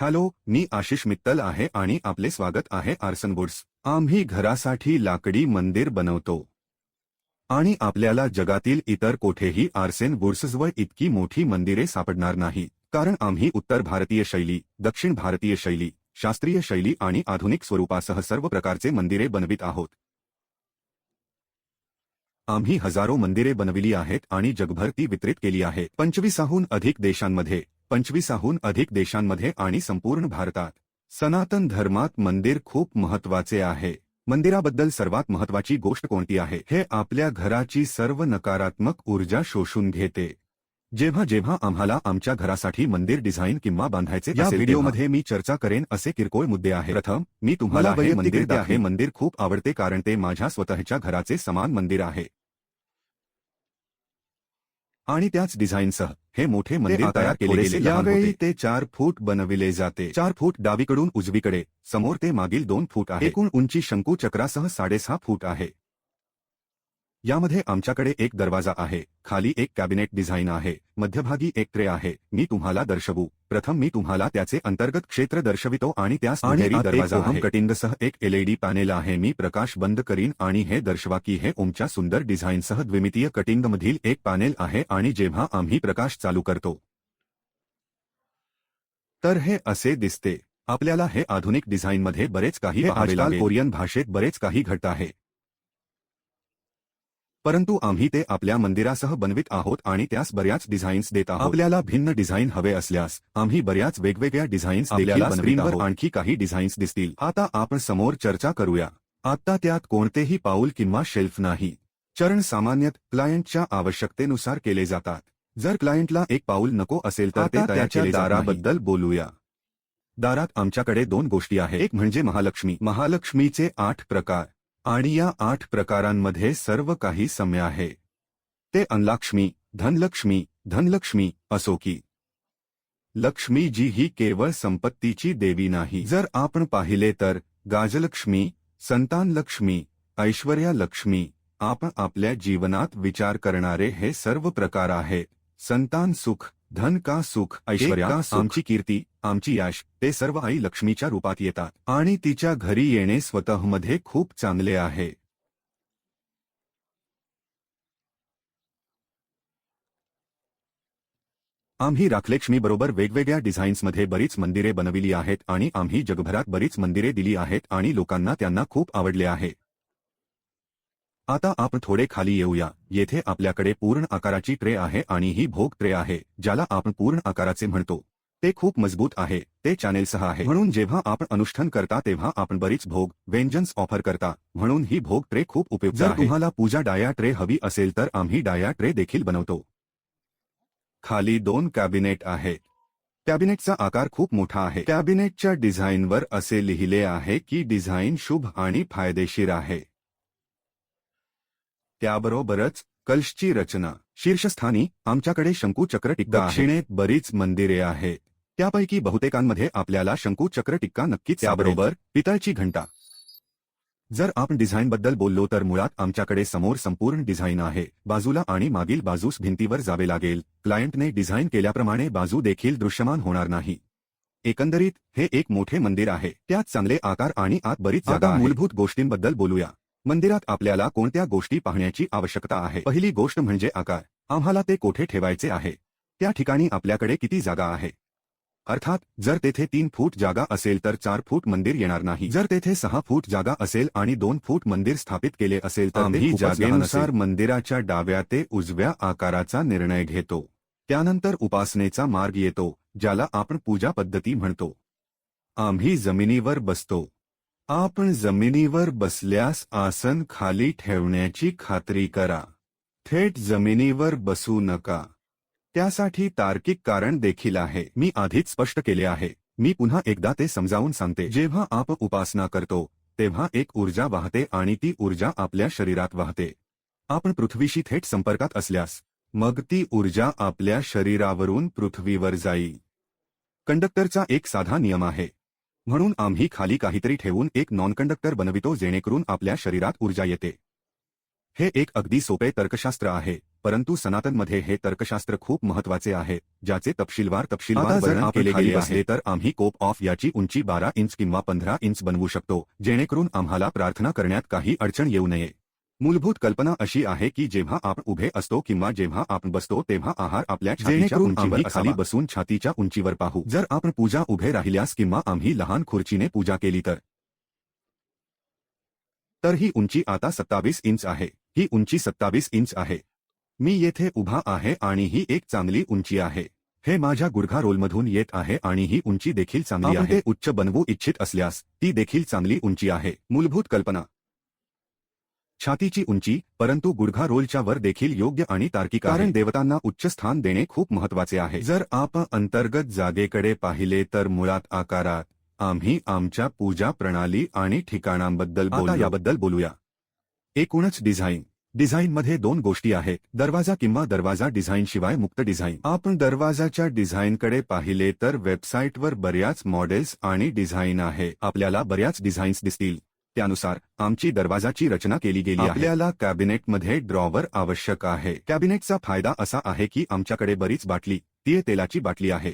Hello मी आशिष मित्तल आहे आणि आपले स्वागत आहे आर्सन वुड्स. आम्ही घरासाठी लाकडी मंदिर बनवतो. आणि आपल्याला जगातील इतर कोठेही आर्सेन वुड्सजवळ इतकी मोठी मंदिरे सापडणार नाही. कारण आम्ही उत्तर भारतीय शैली दक्षिण भारतीय शैली शास्त्रीय शैली आणि आधुनिक स्वरूपासह सर्व प्रकारचे मंदिरे बनवित आहोत. आम्ही हजारो मंदिरे बनविली आहेत आणि जगभर ती वितरित केली आहे. पंचवीसाहून अधिक देशांमध्ये पंचवीसाहून अधिक देशांमध्ये आणि संपूर्ण भारतात. सनातन धर्मात मंदिर खूप महत्त्वाचे आहे. मंदिराबद्दल सर्वात महत्वाची गोष्ट कोणती आहे? हे आपल्या घराची सर्व नकारात्मक ऊर्जा शोषून घेते. जेव्हा जेव्हा आम्हाला आमच्या घरासाठी मंदिर डिझाईन किंवा बांधायचे या व्हिडिओमध्ये मी चर्चा करेन असे किरकोळ मुद्दे आहे प्रथम मी तुम्हाला हे मंदिर रित्या हे मंदिर खूप आवडते कारण ते माझ्या स्वतःच्या घराचे समान मंदिर आहे. आणि त्याच डिझाईनसह हे मोठे मंदिर तयार केले गेले. यावेळी. ते चार फूट बनविले जाते. चार फूट डावीकडून उजवीकडे. समोर ते मागील दोन फूट आहे. एकूण उंची शंकू चक्रासह साडेसहा फूट आहे. यामध्ये आमच्याकडे एक दरवाजा आहे खाली एक कॅबिनेट डिझाईन आहे मध्यभागी एक ट्रे आहे मी तुम्हाला दर्शवू. प्रथम मी तुम्हाला त्याचे अंतर्गत क्षेत्र दर्शवितो आणि त्यास दरवाजा कटिंगसह एक एलईडी पॅनेल आहे मी प्रकाश बंद करीन आणि हे दर्शवा की हे ओमच्या सुंदर डिझाईनसह द्विमितीय कटिंगमधील एक पॅनेल आहे आणि जेव्हा आम्ही प्रकाश चालू करतो. तर हे असे दिसते. आपल्याला हे आधुनिक डिझाईनमध्ये बरेच काही आजकाल कोरियन भाषेत बरेच काही घडत आहे. परंतु आम्ही ते आपल्या मंदिरासह बनवित आहोत आणि त्यास बऱ्याच डिझाईन्स देत आहोत. आपल्याला भिन्न डिझाईन हवे असल्यास आम्ही बऱ्याच वेगवेगळ्या डिझाईन्स आपल्याला स्क्रीनवर आणखी काही डिझाईन्स दिसतील. आता आपण समोर चर्चा करूया. आता त्यात कोणतेही पाऊल किंवा शेल्फ नाही. चरण सामान्यतः क्लायंटच्या आवश्यकतेनुसार केले जातात. जर क्लायंटला एक पाऊल नको असेल तर ते त्याच्या दाराबद्दल बोलूया. दारात आमच्याकडे दोन गोष्टी आहेत. एक म्हणजे महालक्ष्मी. महालक्ष्मीचे आठ प्रकार. आणि या आठ प्रकारांमध्ये सर्व काही सम्य आहे. ते अनलक्ष्मी, धनलक्ष्मी धनलक्ष्मी असो की. लक्ष्मी जी ही केवळ संपत्तीची देवी नाही. जर आपण पाहिले तर, गाजलक्ष्मी संतान लक्ष्मी ऐश्वर्या लक्ष्मी आपण आपल्या जीवनात विचार करणारे हे सर्व प्रकार आहेत. संतान सुख धन का सुख ऐश्वर्या? आमची कीर्ती आमची यश ते सर्व आई लक्ष्मीच्या रूपात येतात आणि तिच्या घरी येणे स्वतःमध्ये खूप चांगले आहे आम्ही राखलक्ष्मीबरोबर वेगवेगळ्या डिझाईन्समध्ये बरीच मंदिरे बनविली आहेत आणि आम्ही जगभरात बरीच मंदिरे दिली आहेत आणि लोकांना त्यांना खूप आवडले आहे आता आपण थोडे खाली येऊया. येथे आपल्याकडे पूर्ण आकाराची ट्रे आहे आणि ही भोग ट्रे आहे ज्याला आपण पूर्ण आकाराचे म्हणतो. ते खूप मजबूत आहे ते चॅनेलसह आहे. म्हणून जेव्हा आपण अनुष्ठान करता तेव्हा आपण बरीच भोग व्यंजन्स ऑफर करता. म्हणून ही भोग ट्रे खूप उपयुक्त जर. तुम्हाला पूजा डाया ट्रे हवी असेल तर आम्ही डाया ट्रे देखील बनवतो. खाली दोन कॅबिनेट आहेत. कॅबिनेटचा आकार खूप मोठा आहे. कॅबिनेटच्या डिझाईनवर असे लिहिले आहे की डिझाईन शुभ आणि फायदेशीर आहे. त्याबरोबरच कलशची रचना. शीर्षस्थानी आमच्याकडे शंकुचक्र टिक्का आहे. दक्षिणेत बरीच मंदिरे आहेत त्यापैकी बहुतेकांमध्ये आपल्याला शंकुचक्र टिक्का नक्कीच त्याबरोबर पितळची घंटा. जर आपण डिझाईनबद्दल बोललो तर मुळात आमच्याकडे समोर संपूर्ण डिझाईन आहे. बाजूला आणि मागील बाजूस भिंतीवर जावे लागेल. क्लायंटने डिझाईन केल्याप्रमाणे बाजू देखील दृश्यमान होणार नाही. एकंदरीत हे एक मोठे मंदिर आहे. त्यात चांगले आकार आणि आत बरीच जागा आहे. मूलभूत गोष्टींबद्दल बोलूया. मंदिरात आपल्याला कोणत्या गोष्टी पाहण्याची आवश्यकता आहे? पहिली गोष्ट म्हणजे आकार. आम्हाला ते कोठे ठेवायचे आहे? त्या ठिकाणी आपल्याकडे किती जागा आहे? अर्थात जर तेथे तीन फूट जागा असेल तर चार फूट मंदिर येणार नाही. जर तेथे सहा फूट जागा असेल आणि दोन फूट मंदिर स्थापित केले असेल तर आम्ही जागेनुसार. मंदिराच्या डाव्या ते उजव्या आकाराचा निर्णय घेतो. त्यानंतर उपासनेचा मार्ग येतो ज्याला आपण पूजा पद्धती म्हणतो. आम्ही जमिनीवर बसतो. आपण जमिनीवर बसल्यास आसन खाली ठेवण्याची खात्री करा. थेट जमिनीवर बसू नका. त्यासाठी तार्किक कारण देखील आहे. मी आधीच स्पष्ट केले आहे. मी पुन्हा एकदा ते समजावून सांगते. जेव्हा आप उपासना करतो तेव्हा एक ऊर्जा वाहते आणि ती ऊर्जा आपल्या शरीरात वाहते. आपण पृथ्वीशी थेट संपर्कात असल्यास मग ती ऊर्जा आपल्या शरीरावरून पृथ्वीवर जाईल. कंडक्टरचा एक साधा नियम आहे. म्हणून आम्ही खाली काहीतरी ठेवून एक नॉनकंडक्टर बनवितो जेणेकरून आपल्या शरीरात ऊर्जा येते. हे एक अगदी सोपे तर्कशास्त्र आहे परंतु सनातनमध्ये हे तर्कशास्त्र खूप महत्वाचे आहे ज्याचे तपशीलवार तपशीलवार वर्णन केले गेले आहे तर आम्ही कोप ऑफ़ याची उंची बारा इंच किंवा पंधरा इंच बनवू शकतो जेणेकरून आम्हाला प्रार्थना करण्यात काही अडचण येऊ नये. मूलभूत कल्पना अशी आहे की जेव्हा आपण उभे असतो किंवा जेव्हा आपण बसतो तेव्हा आहार आपल्या छातीच्या उंचीवर खाली बसून छातीच्या उंचीवर पाहू. जर आपण पूजा उभे राहिल्यास किंवा आम्ही लहान खुर्चीने पूजा केली तर. तर ही उंची आता सत्तावीस इंच आहे. ही उंची सत्तावीस इंच आहे. मी येथे उभा आहे आणि ही एक चांगली उंची आहे. हे माझ्या गुडघा रोलमधून येत आहे आणि ही उंची देखील चांगली आहे. उच्च बनवू इच्छित असल्यास ती देखील चांगली उंची आहे. मूलभूत कल्पना. छातीची उंची परंतु गुडघा रोलच्या वर देखील योग्य आणि तार्किक. कारण देवतांना उच्च स्थान देणे खूप महत्त्वाचे आहे. जर आपण अंतर्गत जागेकडे पाहिले तर मुळात आकारात आम्ही आमच्या पूजा प्रणाली आणि ठिकाणांबद्दल बोलू याबद्दल बोलूया. एकूणच डिझाईन. डिझाईनमध्ये दोन गोष्टी आहेत. दरवाजा किंवा दरवाजा डिझाईन शिवाय मुक्त डिझाईन. आपण दरवाजाच्या डिझाईनकडे पाहिले तर वेबसाईटवर बऱ्याच मॉडेल्स आणि डिझाईन आहे. आपल्याला बऱ्याच डिझाईन्स दिसतील. त्यानुसार आमची दरवाजाची रचना केली गेली आहे. आपल्याला कॅबिनेटमध्ये ड्रॉवर आवश्यक आहे. कॅबिनेटचा फायदा असा आहे की आमच्याकडे बरीच बाटली तीळ तेलाची बाटली आहे.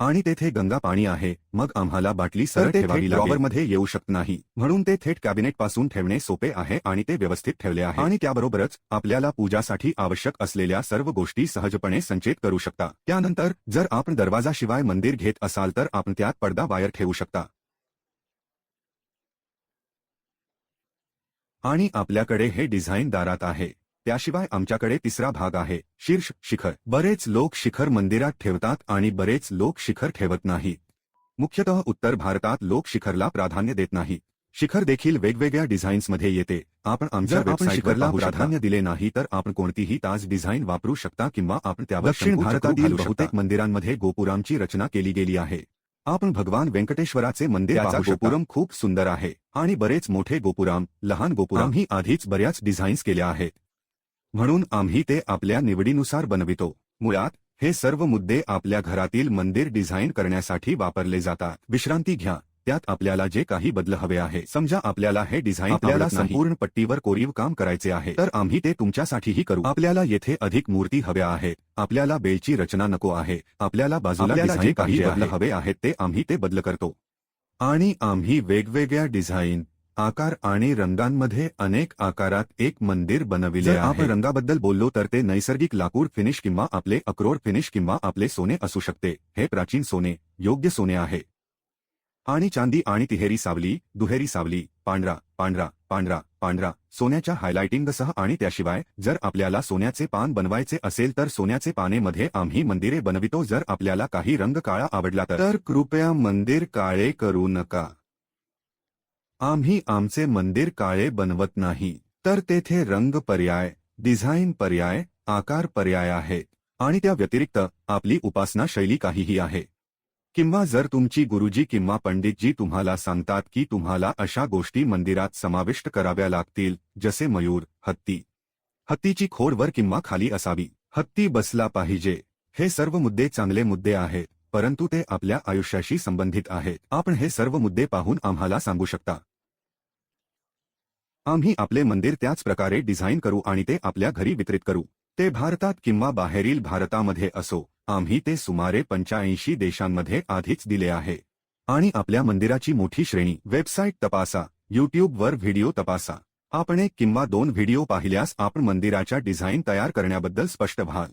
आणि तेथे गंगा पाणी आहे. मग आम्हाला बाटली सरळ ते ठेवावी थेट ड्रॉवर मध्ये येऊ शकत नाही. म्हणून ते थेट कॅबिनेटपासून ठेवणे सोपे आहे आणि ते व्यवस्थित ठेवले आहे. आणि त्याबरोबरच आपल्याला पूजासाठी आवश्यक असलेल्या सर्व गोष्टी सहजपणे संचेत करू शकता. त्यानंतर जर आपण दरवाजाशिवाय मंदिर घेत असाल तर आपण त्यात पडदा वायर ठेवू शकता. आणि आपल्याकडे हे डिझाईन दारात आहे. त्याशिवाय आमच्याकडे तिसरा भाग आहे. शीर्ष शिखर. बरेच लोक शिखर मंदिरात ठेवतात आणि बरेच लोक शिखर ठेवत नाहीत. मुख्यतः उत्तर भारतात लोक शिखरला प्राधान्य देत नाहीत. शिखर देखील वेगवेगळ्या डिझाईन्समध्ये येते. आपण आमच्या आपण शिखरला. प्राधान्य दिले नाही तर आपण कोणतीही ताज डिझाईन वापरू शकता किंवा आपण त्यावर दक्षिण भारतातील बहुतेक. मंदिरांमध्ये गोपुरांची रचना केली गेली आहे. आपण भगवान व्यंकटेश्वराचे मंदिर. गोपुरम खूप सुंदर आहे आणि बरेच मोठे गोपुराम लहान गोपुराम ही आधीच बऱ्याच डिझाईन्स केल्या आहेत. म्हणून आम्ही ते आपल्या निवडीनुसार बनवितो. मुळात हे सर्व मुद्दे आपल्या घरातील मंदिर डिझाईन करण्यासाठी वापरले जातात. विश्रांती घ्या. त्यात आपल्याला जे काही बदल हवे आहे समजा आपल्याला हे डिझाईन आपल्याला. संपूर्ण पट्टीवर कोरीव काम करायचे आहे तर आम्ही ते तुमच्यासाठीही करू आपल्याला येथे अधिक मूर्ती हव्या आहेत आपल्याला बेलची रचना नको आहे आपल्याला बाजूला जे काही बदल. हवे आहेत ते आम्ही ते बदल करतो आणि आम्ही वेगवेगळ्या डिझाईन आकार आणि रंगांमध्ये अनेक आकारात एक मंदिर बनविले आपण रंगाबद्दल बोललो तर ते नैसर्गिक लाकूड फिनिश किंवा आपले अक्रोड फिनिश किंवा आपले सोने असू शकते हे प्राचीन सोने योग्य सोने आहे आणि चांदी आणि तिहेरी सावली दुहेरी सावली पांढरा पांढरा पांढरा पांढरा सोन्याच्या हायलाइटिंगसह आणि त्याशिवाय जर आपल्याला सोन्याचे पान बनवायचे असेल तर सोन्याचे पाने मध्ये आम्ही मंदिरे बनवितो. जर आपल्याला काही रंग काळा आवडला तर तर कृपया मंदिर काळे करू नका. आम्ही आमचे मंदिर काळे बनवत नाही. तर तेथे रंग पर्याय डिझाईन पर्याय आकार पर्याय आहेत आणि त्या व्यतिरिक्त आपली उपासना शैली काहीही आहे. किंवा जर तुमची गुरुजी किंवा पंडितजी तुम्हाला सांगतात की तुम्हाला अशा गोष्टी मंदिरात समाविष्ट कराव्या लागतील जसे मयूर हत्ती. हत्तीची खोड वर किंवा खाली असावी. हत्ती बसला पाहिजे. हे सर्व मुद्दे चांगले मुद्दे आहेत परंतु ते आपल्या आयुष्याशी संबंधित आहेत. आपण हे सर्व मुद्दे पाहून आम्हाला सांगू शकता. आम्ही आपले मंदिर त्याच प्रकारे डिझाईन करू आणि ते आपल्या घरी वितरित करू. ते भारतात किंवा बाहेरील भारतामध्ये असो. आम्ही ते सुमारे पंच्याऐंशी देशांमध्ये आधीच दिले आहे. आणि आपल्या मंदिराची मोठी श्रेणी वेबसाईट तपासा यूट्यूबवर व्हिडिओ तपासा. आपण एक किंवा दोन व्हिडिओ पाहिल्यास आपण मंदिराच्या डिझाईन तयार करण्याबद्दल स्पष्ट व्हाल.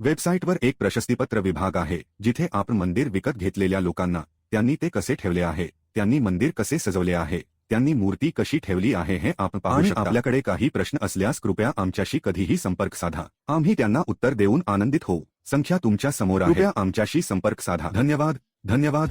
वेबसाईटवर एक प्रशस्तीपत्र विभाग आहे जिथे आपण मंदिर विकत घेतलेल्या लोकांना त्यांनी ते कसे ठेवले आहे त्यांनी मंदिर कसे सजवले आहे त्यांनी मूर्ती कशी ठेवली आहे हे आपण पाहू शकता. आपल्याकडे काही प्रश्न असल्यास कृपया आमच्याशी कधीही संपर्क साधा. आम्ही त्यांना उत्तर देऊन आनंदित होऊ. संख्या तुमच्यासमोर आमच्याशी संपर्क साधा. धन्यवाद. धन्यवाद.